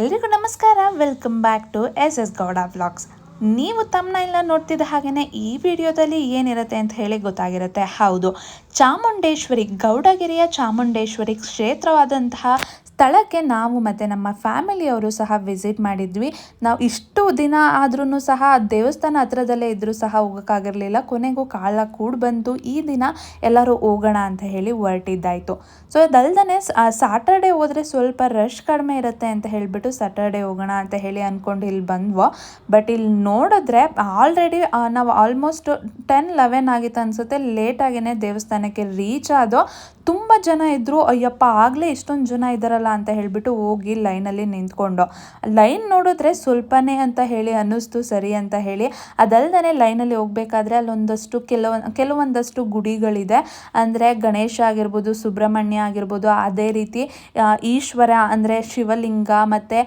ಎಲ್ರಿಗೂ ನಮಸ್ಕಾರ. Welcome back to S S Gowda vlogs ನೀವು ತಮ್ಮನೆಲ್ಲ ನೋಡ್ತಿದ್ದ ಹಾಗೆಯೇ ಈ ವಿಡಿಯೋದಲ್ಲಿ ಏನಿರುತ್ತೆ ಅಂತ ಹೇಳಿ ಗೊತ್ತಾಗಿರುತ್ತೆ. ಹೌದು, ಚಾಮುಂಡೇಶ್ವರಿ, ಗೌಡಗಿರಿಯ ಚಾಮುಂಡೇಶ್ವರಿ ಕ್ಷೇತ್ರವಾದಂತಹ ಸ್ಥಳಕ್ಕೆ ನಾವು ಮತ್ತು ನಮ್ಮ ಫ್ಯಾಮಿಲಿಯವರು ಸಹ ವಿಸಿಟ್ ಮಾಡಿದ್ವಿ. ನಾವು ಇಷ್ಟು ದಿನ ಆದ್ರೂ ಸಹ ದೇವಸ್ಥಾನ ಹತ್ರದಲ್ಲೇ ಇದ್ದರೂ ಸಹ ಹೋಗೋಕ್ಕಾಗಿರಲಿಲ್ಲ. ಕೊನೆಗೂ ಕಾಲ ಕೂಡ ಬಂತು. ಈ ದಿನ ಎಲ್ಲರೂ ಹೋಗೋಣ ಅಂತ ಹೇಳಿ ಹೊರಟಿದ್ದಾಯಿತು. ಸೊ ಅದಲ್ದೇ ಸಾಟರ್ಡೆ ಹೋದರೆ ಸ್ವಲ್ಪ ರಶ್ ಕಡಿಮೆ ಇರುತ್ತೆ ಅಂತ ಹೇಳಿಬಿಟ್ಟು ಸಾಟರ್ಡೆ ಹೋಗೋಣ ಅಂತ ಹೇಳಿ ಅಂದ್ಕೊಂಡು ಇಲ್ಲಿ ಬಂದ್ವೋ. ಬಟ್ ಇಲ್ಲಿ ನೋಡಿದ್ರೆ ಆಲ್ರೆಡಿ ನಾವು ಆಲ್ಮೋಸ್ಟ್ ಟೆನ್ ಲೆವೆನ್ ಆಗಿತ್ತು ಅನಿಸುತ್ತೆ. ಲೇಟಾಗಿಯೇ ದೇವಸ್ಥಾನಕ್ಕೆ ರೀಚ್ ಆದೋ. ತುಂಬ ಜನ ಇದ್ದರು ಅಯ್ಯಪ್ಪ ಆಗಲೇ ಇಷ್ಟೊಂದು ಜನ ಇದ್ದಾರಲ್ಲ ಅಂತ ಹೇಳಿಬಿಟ್ಟು ಹೋಗಿ ಲೈನಲ್ಲಿ ನಿಂತ್ಕೊಂಡು. ಲೈನ್ ನೋಡಿದ್ರೆ ಸ್ವಲ್ಪನೇ ಅಂತ ಹೇಳಿ ಅನ್ನಿಸ್ತು, ಸರಿ ಅಂತ ಹೇಳಿ. ಅದಲ್ಲದೆ ಲೈನಲ್ಲಿ ಹೋಗಬೇಕಾದ್ರೆ ಅಲ್ಲೊಂದಷ್ಟು ಕೆಲವೊಂದು ಕೆಲವೊಂದಷ್ಟು ಗುಡಿಗಳಿದೆ. ಅಂದರೆ ಗಣೇಶ ಆಗಿರ್ಬೋದು, ಸುಬ್ರಹ್ಮಣ್ಯ ಆಗಿರ್ಬೋದು, ಅದೇ ರೀತಿ ಈಶ್ವರ, ಅಂದರೆ ಶಿವಲಿಂಗ ಮತ್ತು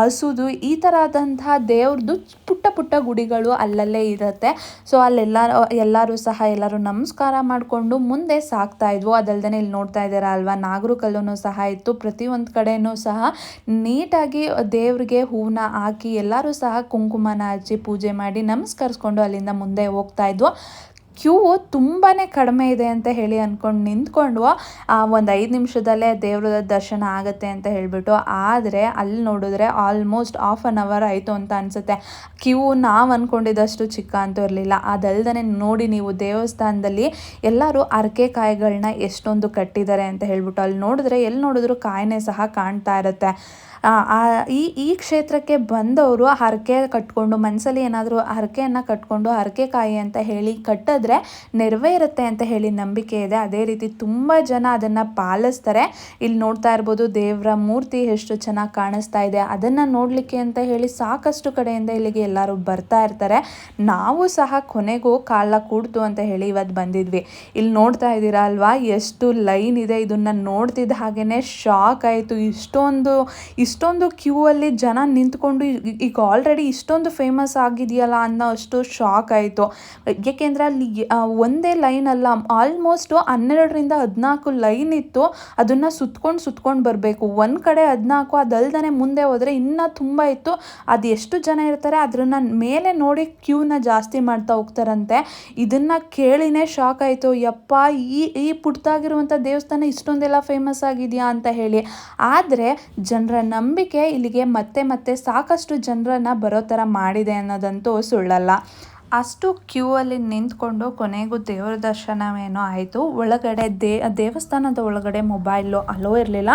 ಹಸುದು ಈ ಥರದಂತಹ ದೇವ್ರದ್ದು ಪುಟ್ಟ ಪುಟ್ಟ ಗುಡಿಗಳು ಅಲ್ಲಲ್ಲೇ ಇರುತ್ತೆ. ಸೊ, ಅಲ್ಲೆಲ್ಲ, ಎಲ್ಲರೂ ಸಹ ಎಲ್ಲರೂ ನಮಸ್ಕಾರ ಮಾಡಿಕೊಂಡು ಮುಂದೆ ಸಾಕ್ತಾ ಇದ್ವು. ಅದಲ್ದೇ ಇಲ್ಲಿ ನೋಡ್ತಾ ಇದ್ದೀರಾ ಅಲ್ವಾ? ನಾಗರು ಕಲ್ಲೂ ಸಹ ಇತ್ತು. ಪ್ರತಿಯೊಂದು ಕಡೆಯೂ ಸಹ ನೀಟಾಗಿ ದೇವ್ರಿಗೆ ಹೂವನ್ನ ಹಾಕಿ ಎಲ್ಲರೂ ಸಹ ಕುಂಕುಮನ ಹಚ್ಚಿ ಪೂಜೆ ಮಾಡಿ ನಮಸ್ಕರಿಸ್ಕೊಂಡು ಅಲ್ಲಿಂದ ಮುಂದೆ ಹೋಗ್ತಾ ಇದ್ವು. ಕ್ಯೂ ತುಂಬಾ ಕಡಿಮೆ ಇದೆ ಅಂತ ಹೇಳಿ ಅಂದ್ಕೊಂಡು ನಿಂತ್ಕೊಂಡು ಆ, ಒಂದು ಐದು ನಿಮಿಷದಲ್ಲೇ ದೇವ್ರ ದರ್ಶನ ಆಗುತ್ತೆ ಅಂತ ಹೇಳಿಬಿಟ್ಟು. ಆದರೆ ಅಲ್ಲಿ ನೋಡಿದ್ರೆ ಆಲ್ಮೋಸ್ಟ್ ಹಾಫ್ ಆನ್ ಅವರ್ ಆಯಿತು ಅಂತ ಅನಿಸುತ್ತೆ. ಕ್ಯೂ ನಾವು ಅಂದ್ಕೊಂಡಿದ್ದಷ್ಟು ಚಿಕ್ಕ ಅಂತೂ ಇರಲಿಲ್ಲ. ಅದಲ್ದೇ ನೋಡಿ ನೀವು ದೇವಸ್ಥಾನದಲ್ಲಿ ಎಲ್ಲರೂ ಅರಕೆ ಕಾಯಿಗಳನ್ನ ಎಷ್ಟೊಂದು ಕಟ್ಟಿದ್ದಾರೆ ಅಂತ ಹೇಳ್ಬಿಟ್ಟು. ಅಲ್ಲಿ ನೋಡಿದ್ರೆ ಎಲ್ಲಿ ನೋಡಿದ್ರು ಕಾಯಿನೇ ಸಹ ಕಾಣ್ತಾ ಇರುತ್ತೆ. ಈ ಈ ಕ್ಷೇತ್ರಕ್ಕೆ ಬಂದವರು ಹರಕೆ ಕಟ್ಕೊಂಡು ಮನಸ್ಸಲ್ಲಿ ಏನಾದರೂ ಹರಕೆಯನ್ನು ಕಟ್ಕೊಂಡು ಹರಕೆಕಾಯಿ ಅಂತ ಹೇಳಿ ಕಟ್ಟಿದ್ರೆ ನೆರವೇರುತ್ತೆ ಅಂತ ಹೇಳಿ ನಂಬಿಕೆ ಇದೆ. ಅದೇ ರೀತಿ ತುಂಬ ಜನ ಅದನ್ನು ಪಾಲಿಸ್ತಾರೆ. ಇಲ್ಲಿ ನೋಡ್ತಾ ಇರ್ಬೋದು ದೇವರ ಮೂರ್ತಿ ಎಷ್ಟು ಚೆನ್ನಾಗಿ ಕಾಣಿಸ್ತಾ ಇದೆ. ಅದನ್ನು ನೋಡಲಿಕ್ಕೆ ಅಂತ ಹೇಳಿ ಸಾಕಷ್ಟು ಕಡೆಯಿಂದ ಇಲ್ಲಿಗೆ ಎಲ್ಲರೂ ಬರ್ತಾ ಇರ್ತಾರೆ. ನಾವು ಸಹ ಕೊನೆಗೂ ಕಾಲ ಕೂಡ್ತು ಅಂತ ಹೇಳಿ ಇವತ್ತು ಬಂದಿದ್ವಿ. ಇಲ್ಲಿ ನೋಡ್ತಾ ಇದ್ದೀರಾ ಅಲ್ವಾ? ಎಷ್ಟು ಲೈನ್ ಇದೆ. ಇದನ್ನು ನೋಡ್ತಿದ್ದ ಹಾಗೇ ಶಾಕ್ ಆಯಿತು. ಇಷ್ಟೊಂದು ಇಷ್ಟೊಂದು ಕ್ಯೂ ಅಲ್ಲಿ ಜನ ನಿಂತ್ಕೊಂಡು ಈಗ ಆಲ್ರೆಡಿ ಇಷ್ಟೊಂದು ಫೇಮಸ್ ಆಗಿದೆಯಲ್ಲ ಅನ್ನೋ ಅಷ್ಟು ಶಾಕ್ ಆಯಿತು. ಏಕೆಂದರೆ ಅಲ್ಲಿ ಒಂದೇ ಲೈನ್ ಅಲ್ಲ ಆಲ್ಮೋಸ್ಟು ಹನ್ನೆರಡರಿಂದ ಹದಿನಾಲ್ಕು ಲೈನ್ ಇತ್ತು. ಅದನ್ನು ಸುತ್ಕೊಂಡು ಸುತ್ಕೊಂಡು ಬರಬೇಕು. ಒಂದು ಕಡೆ ಹದಿನಾಲ್ಕು ಅದಲ್ದೇ ಮುಂದೆ ಹೋದ್ರೆ ಇನ್ನೂ ತುಂಬ ಇತ್ತು. ಅದು ಎಷ್ಟು ಜನ ಇರ್ತಾರೆ ಅದನ್ನ ಮೇಲೆ ನೋಡಿ ಕ್ಯೂನ ಜಾಸ್ತಿ ಮಾಡ್ತಾ ಹೋಗ್ತಾರಂತೆ. ಇದನ್ನು ಕೇಳಿನೇ ಶಾಕ್ ಆಯಿತು. ಯಪ್ಪ, ಈ ಈ ಪುಟ್ಟಾಗಿರುವಂತ ದೇವಸ್ಥಾನ ಇಷ್ಟೊಂದೆಲ್ಲ ಫೇಮಸ್ ಆಗಿದೆಯಾ ಅಂತ ಹೇಳಿ. ಆದರೆ ಜನರ ನಂಬಿಕೆ ಇಲ್ಲಿಗೆ ಮತ್ತೆ ಮತ್ತೆ ಸಾಕಷ್ಟು ಜನರನ್ನ ಬರೋ ಥರ ಮಾಡಿದೆ ಅನ್ನೋದಂತೂ ಸುಳ್ಳಲ್ಲ. ಅಷ್ಟು ಕ್ಯೂ ಅಲ್ಲಿ ನಿಂತ್ಕೊಂಡು ಕೊನೆಗೂ ದೇವರ ದರ್ಶನವೇನೋ ಆಯಿತು. ಒಳಗಡೆ ದೇ, ದೇವಸ್ಥಾನದ ಒಳಗಡೆ ಮೊಬೈಲು ಅಲೋ ಇರಲಿಲ್ಲ.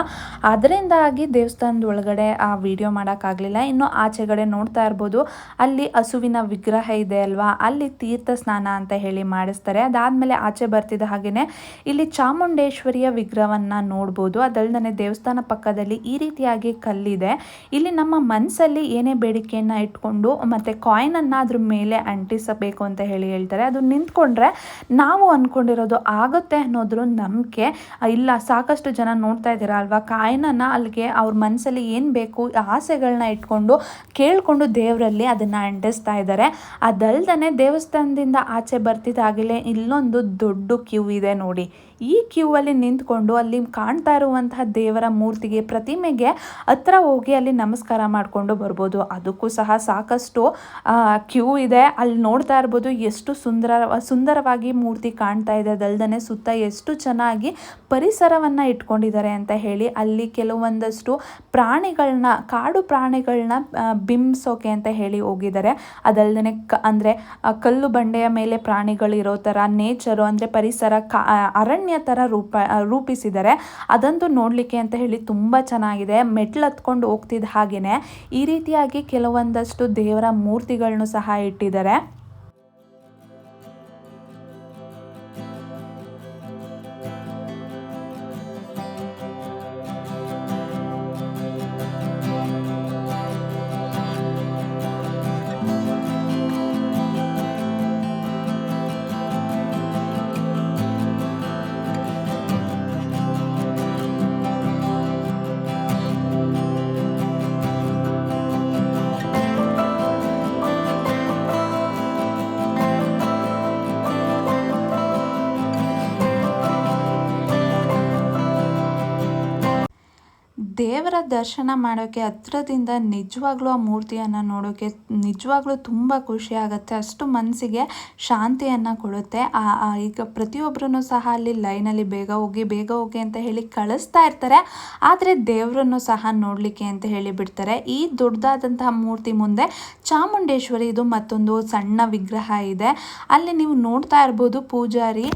ಅದರಿಂದಾಗಿ ದೇವಸ್ಥಾನದ ಒಳಗಡೆ ಆ ವಿಡಿಯೋ ಮಾಡೋಕ್ಕಾಗಲಿಲ್ಲ. ಇನ್ನು ಆಚೆಗಡೆ ನೋಡ್ತಾ ಇರ್ಬೋದು. ಅಲ್ಲಿ ಹಸುವಿನ ವಿಗ್ರಹ ಇದೆ ಅಲ್ವಾ? ಅಲ್ಲಿ ತೀರ್ಥ ಸ್ನಾನ ಅಂತ ಹೇಳಿ ಮಾಡಿಸ್ತಾರೆ. ಅದಾದಮೇಲೆ ಆಚೆ ಬರ್ತಿದ್ದ ಹಾಗೆಯೇ ಇಲ್ಲಿ ಚಾಮುಂಡೇಶ್ವರಿಯ ವಿಗ್ರಹವನ್ನು ನೋಡ್ಬೋದು. ಅದಲ್ಲದೆ ದೇವಸ್ಥಾನ ಪಕ್ಕದಲ್ಲಿ ಈ ರೀತಿಯಾಗಿ ಕಲ್ಲಿದೆ. ಇಲ್ಲಿ ನಮ್ಮ ಮನಸ್ಸಲ್ಲಿ ಏನೇ ಬೇಡಿಕೆಯನ್ನು ಇಟ್ಕೊಂಡು ಮತ್ತು ಕಾಯಿನನ್ನು ಅದ್ರ ಮೇಲೆ ಅಂಟಿಸಬೇಕು ಅಂತ ಹೇಳಿ ಹೇಳ್ತಾರೆ. ಅದು ನಿಂತ್ಕೊಂಡ್ರೆ ನಾವು ಅಂದ್ಕೊಂಡಿರೋದು ಆಗುತ್ತೆ ಅನ್ನೋದ್ರ ನಂಬಿಕೆ. ಇಲ್ಲ, ಸಾಕಷ್ಟು ಜನ ನೋಡ್ತಾ ಇದ್ದೀರಾ ಅಲ್ವಾ? ಕಾಯನನ ಅಲ್ಲಿಗೆ ಅವ್ರ ಮನಸ್ಸಲ್ಲಿ ಏನು ಬೇಕು ಆಸೆಗಳನ್ನ ಇಟ್ಕೊಂಡು ಕೇಳಿಕೊಂಡು ದೇವರಲ್ಲಿ ಅದನ್ನು ಅಂಟಿಸ್ತಾ ಇದ್ದಾರೆ. ಅದಲ್ದೇ ದೇವಸ್ಥಾನದಿಂದ ಆಚೆ ಬರ್ತಿದ್ದಾಗಲೇ ಇಲ್ಲೊಂದು ದೊಡ್ಡ ಕ್ಯೂ ಇದೆ ನೋಡಿ. ಈ ಕ್ಯೂ ಅಲ್ಲಿ ನಿಂತ್ಕೊಂಡು ಅಲ್ಲಿ ಕಾಣ್ತಾ ಇರುವಂತಹ ದೇವರ ಮೂರ್ತಿಗೆ ಪ್ರತಿಮೆಗೆ ಹತ್ರ ಹೋಗಿ ಅಲ್ಲಿ ನಮಸ್ಕಾರ ಮಾಡಿಕೊಂಡು ಬರ್ಬೋದು. ಅದಕ್ಕೂ ಸಹ ಸಾಕಷ್ಟು ಕ್ಯೂ ಇದೆ. ಅಲ್ಲಿ ನೋಡ್ತಾ ಇರ್ಬೋದು ಎಷ್ಟು ಸುಂದರ, ಸುಂದರವಾಗಿ ಮೂರ್ತಿ ಕಾಣ್ತಾ ಇದೆ ಅದಲ್ದೇ ಸುತ್ತ ಎಷ್ಟು ಚೆನ್ನಾಗಿ ಪರಿಸರವನ್ನು ಇಟ್ಕೊಂಡಿದ್ದಾರೆ ಅಂತ ಹೇಳಿ ಅಲ್ಲಿ ಕೆಲವೊಂದಷ್ಟು ಪ್ರಾಣಿಗಳನ್ನ, ಕಾಡು ಪ್ರಾಣಿಗಳನ್ನ ಬಿಂಬಿಸೋಕೆ ಅಂತ ಹೇಳಿ ಹೋಗಿದ್ದಾರೆ. ಅದಲ್ದೇ ಕ, ಅಂದರೆ ಕಲ್ಲು ಬಂಡೆಯ ಮೇಲೆ ಪ್ರಾಣಿಗಳು ಇರೋ ಥರ ನೇಚರು, ಅಂದರೆ ಪರಿಸರ ಕಾ ಅರಣ್ಯ ಥರ ರೂಪ ರೂಪಿಸಿದ್ದಾರೆ. ಅದಂತೂ ನೋಡಲಿಕ್ಕೆ ಅಂತ ಹೇಳಿ ತುಂಬ ಚೆನ್ನಾಗಿದೆ. ಮೆಟ್ಲು ಹತ್ಕೊಂಡು ಹೋಗ್ತಿದ್ದ ಹಾಗೆಯೇ ಈ ರೀತಿಯಾಗಿ ಕೆಲವೊಂದಷ್ಟು ದೇವರ ಮೂರ್ತಿಗಳನ್ನು ಸಹ ಇಟ್ಟಿದ್ದಾರೆ. ದೇವರ ದರ್ಶನ ಮಾಡೋಕ್ಕೆ ಹತ್ರದಿಂದ ನಿಜವಾಗ್ಲೂ ಆ ಮೂರ್ತಿಯನ್ನು ನೋಡೋಕ್ಕೆ ನಿಜವಾಗ್ಲೂ ತುಂಬ ಖುಷಿ ಆಗುತ್ತೆ. ಅಷ್ಟು ಮನಸ್ಸಿಗೆ ಶಾಂತಿಯನ್ನು ಕೊಡುತ್ತೆ. ಈಗ ಪ್ರತಿಯೊಬ್ಬರೂ ಸಹ ಅಲ್ಲಿ ಲೈನಲ್ಲಿ ಬೇಗ ಹೋಗಿ ಬೇಗ ಹೋಗಿ ಅಂತ ಹೇಳಿ ಕಳಿಸ್ತಾ ಇರ್ತಾರೆ. ಆದರೆ ದೇವರನ್ನು ಸಹ ನೋಡಲಿಕ್ಕೆ ಅಂತ ಹೇಳಿ ಬಿಡ್ತಾರೆ. ಈ ದೊಡ್ಡದಾದಂತಹ ಮೂರ್ತಿ ಮುಂದೆ ಚಾಮುಂಡೇಶ್ವರಿ ಇದು ಮತ್ತೊಂದು ಸಣ್ಣ ವಿಗ್ರಹ ಇದೆ. ಅಲ್ಲಿ ನೀವು ನೋಡ್ತಾ ಇರ್ಬೋದು ಪೂಜಾರಿ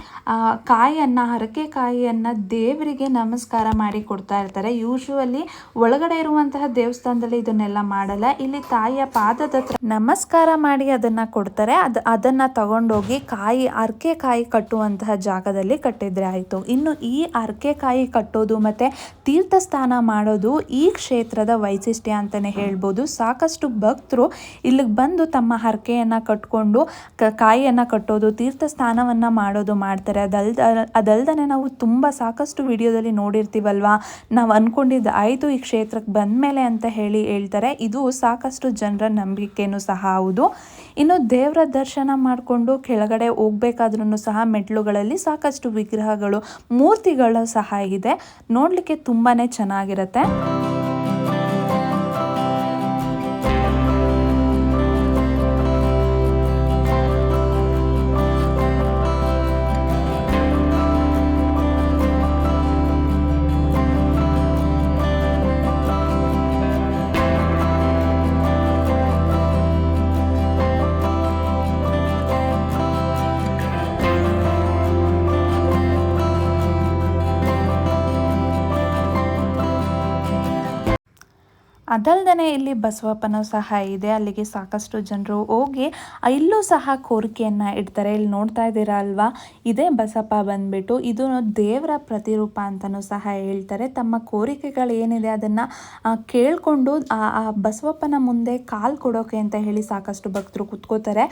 ಕಾಯಿಯನ್ನು, ಹರಕೆ ಕಾಯಿಯನ್ನು ದೇವರಿಗೆ ನಮಸ್ಕಾರ ಮಾಡಿ ಕೊಡ್ತಾ ಇರ್ತಾರೆ. ಯೂಶುವಲಿ ಒಳಗಡೆ ಇರುವಂತಹ ದೇವಸ್ಥಾನದಲ್ಲಿ ಇದನ್ನೆಲ್ಲ ಮಾಡಲ್ಲ. ಇಲ್ಲಿ ತಾಯಿಯ ಪಾದದ ನಮಸ್ಕಾರ ಮಾಡಿ ಅದನ್ನ ಕೊಡ್ತಾರೆ. ಅದ್, ಅದನ್ನ ತಗೊಂಡೋಗಿ ಕಾಯಿ, ಅರ್ಕೆ ಕಾಯಿ ಕಟ್ಟುವಂತಹ ಜಾಗದಲ್ಲಿ ಕಟ್ಟಿದ್ರೆ ಆಯಿತು. ಇನ್ನು ಈ ಅರ್ಕೆ ಕಾಯಿ ಕಟ್ಟೋದು ಮತ್ತೆ ತೀರ್ಥಸ್ಥಾನ ಮಾಡೋದು ಈ ಕ್ಷೇತ್ರದ ವೈಶಿಷ್ಟ್ಯ ಅಂತಾನೆ ಹೇಳ್ಬೋದು. ಸಾಕಷ್ಟು ಭಕ್ತರು ಇಲ್ಲಿಗೆ ಬಂದು ತಮ್ಮ ಹರಕೆಯನ್ನ ಕಟ್ಕೊಂಡು ಕಾಯಿಯನ್ನ ಕಟ್ಟೋದು, ತೀರ್ಥಸ್ಥಾನವನ್ನ ಮಾಡೋದು ಮಾಡ್ತಾರೆ. ಅದಲ್ದ, ಅದಲ್ದನೆ ನಾವು ತುಂಬ ಸಾಕಷ್ಟು ವಿಡಿಯೋದಲ್ಲಿ ನೋಡಿರ್ತೀವಲ್ವಾ? ನಾವು ಅಂದ್ಕೊಂಡಿದ್ದು ಆಯಿತು ಈ ಕ್ಷೇತ್ರಕ್ಕೆ ಬಂದಮೇಲೆ ಅಂತ ಹೇಳಿ ಹೇಳ್ತಾರೆ. ಇದು ಸಾಕಷ್ಟು ಜನರ ನಂಬಿಕೆನೂ ಸಹ ಹೌದು. ಇನ್ನು ದೇವರ ದರ್ಶನ ಮಾಡಿಕೊಂಡು ಕೆಳಗಡೆ ಹೋಗ್ಬೇಕಾದ್ರೂ ಸಹ ಮೆಟ್ಲುಗಳಲ್ಲಿ ಸಾಕಷ್ಟು ವಿಗ್ರಹಗಳು, ಮೂರ್ತಿಗಳು ಸಹ ಇದೆ. ನೋಡಲಿಕ್ಕೆ ತುಂಬಾ ಚೆನ್ನಾಗಿರುತ್ತೆ. ಅದಲ್ದೇ ಇಲ್ಲಿ ಬಸವಪ್ಪನೂ ಸಹ ಇದೆ. ಅಲ್ಲಿಗೆ ಸಾಕಷ್ಟು ಜನರು ಹೋಗಿ ಇಲ್ಲೂ ಸಹ ಕೋರಿಕೆಯನ್ನು ಇಡ್ತಾರೆ. ಇಲ್ಲಿ ನೋಡ್ತಾ ಇದ್ದೀರಾ ಅಲ್ವಾ? ಇದೇ ಬಸಪ್ಪ ಬಂದ್ಬಿಟ್ಟು ಇದು ದೇವರ ಪ್ರತಿರೂಪ ಅಂತಲೂ ಸಹ ಹೇಳ್ತಾರೆ. ತಮ್ಮ ಕೋರಿಕೆಗಳು ಏನಿದೆ ಅದನ್ನು ಕೇಳಿಕೊಂಡು, ಆ ಬಸವಪ್ಪನ ಮುಂದೆ ಕಾಲು ಕೊಡೋಕೆ ಅಂತ ಹೇಳಿ ಸಾಕಷ್ಟು ಭಕ್ತರು ಕುತ್ಕೋತಾರೆ.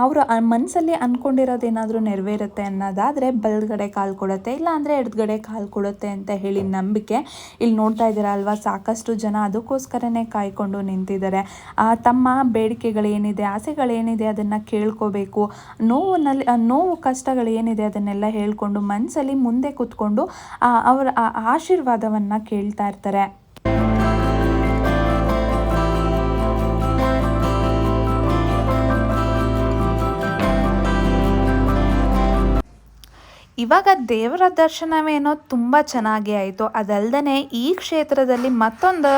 ಅವರು ಮನಸ್ಸಲ್ಲಿ ಅಂದ್ಕೊಂಡಿರೋದೇನಾದರೂ ನೆರವೇರುತ್ತೆ ಅನ್ನೋದಾದರೆ ಬಲಗಡೆ ಕಾಲು ಕೊಡುತ್ತೆ ಇಲ್ಲ ಅಂದರೆ ಎಡಗಡೆ ಕಾಲು ಕೊಡುತ್ತೆ ಅಂತ ಹೇಳಿ ನಂಬಿಕೆ. ಇಲ್ಲಿ ನೋಡ್ತಾ ಇದ್ದೀರಾ ಅಲ್ವಾ? ಸಾಕಷ್ಟು ಜನ ಅದಕ್ಕೋಸ್ಕರನೇ ಕಾಯ್ಕೊಂಡು ನಿಂತಿದ್ದಾರೆ. ತಮ್ಮ ಬೇಡಿಕೆಗಳೇನಿದೆ, ಆಸೆಗಳೇನಿದೆ ಅದನ್ನು ಕೇಳ್ಕೋಬೇಕು. ನೋವಿನಲ್ಲಿ ನೋವು ಕಷ್ಟಗಳು ಏನಿದೆ ಅದನ್ನೆಲ್ಲ ಹೇಳ್ಕೊಂಡು ಮನಸ್ಸಲ್ಲಿ ಮುಂದೆ ಕೂತ್ಕೊಂಡು ಅವರ ಆಶೀರ್ವಾದವನ್ನು ಕೇಳ್ತಾ ಇರ್ತಾರೆ. ಇವಾಗ ದೇವರ ದರ್ಶನವೇನೋ ತುಂಬ ಚೆನ್ನಾಗಿ ಆಯಿತು. ಅದಲ್ಲದೆ ಈ ಕ್ಷೇತ್ರದಲ್ಲಿ ಮತ್ತೊಂದು,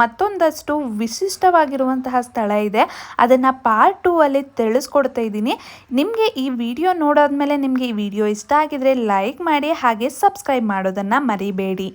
ಮತ್ತೊಂದಷ್ಟು ವಿಶಿಷ್ಟವಾಗಿರುವಂತಹ ಸ್ಥಳ ಇದೆ. ಅದನ್ನು ಪಾರ್ಟ್ ಟೂ ಅಲ್ಲಿ ತಿಳಿಸ್ಕೊಡ್ತಾ ಇದ್ದೀನಿ. ನಿಮಗೆ ಈ ವಿಡಿಯೋ ನೋಡಾದ್ಮೇಲೆ ನಿಮಗೆ ಈ ವಿಡಿಯೋ ಇಷ್ಟ ಆಗಿದ್ರೆ ಲೈಕ್ ಮಾಡಿ ಹಾಗೆ ಸಬ್ಸ್ಕ್ರೈಬ್ ಮಾಡೋದನ್ನು ಮರಿಬೇಡಿ.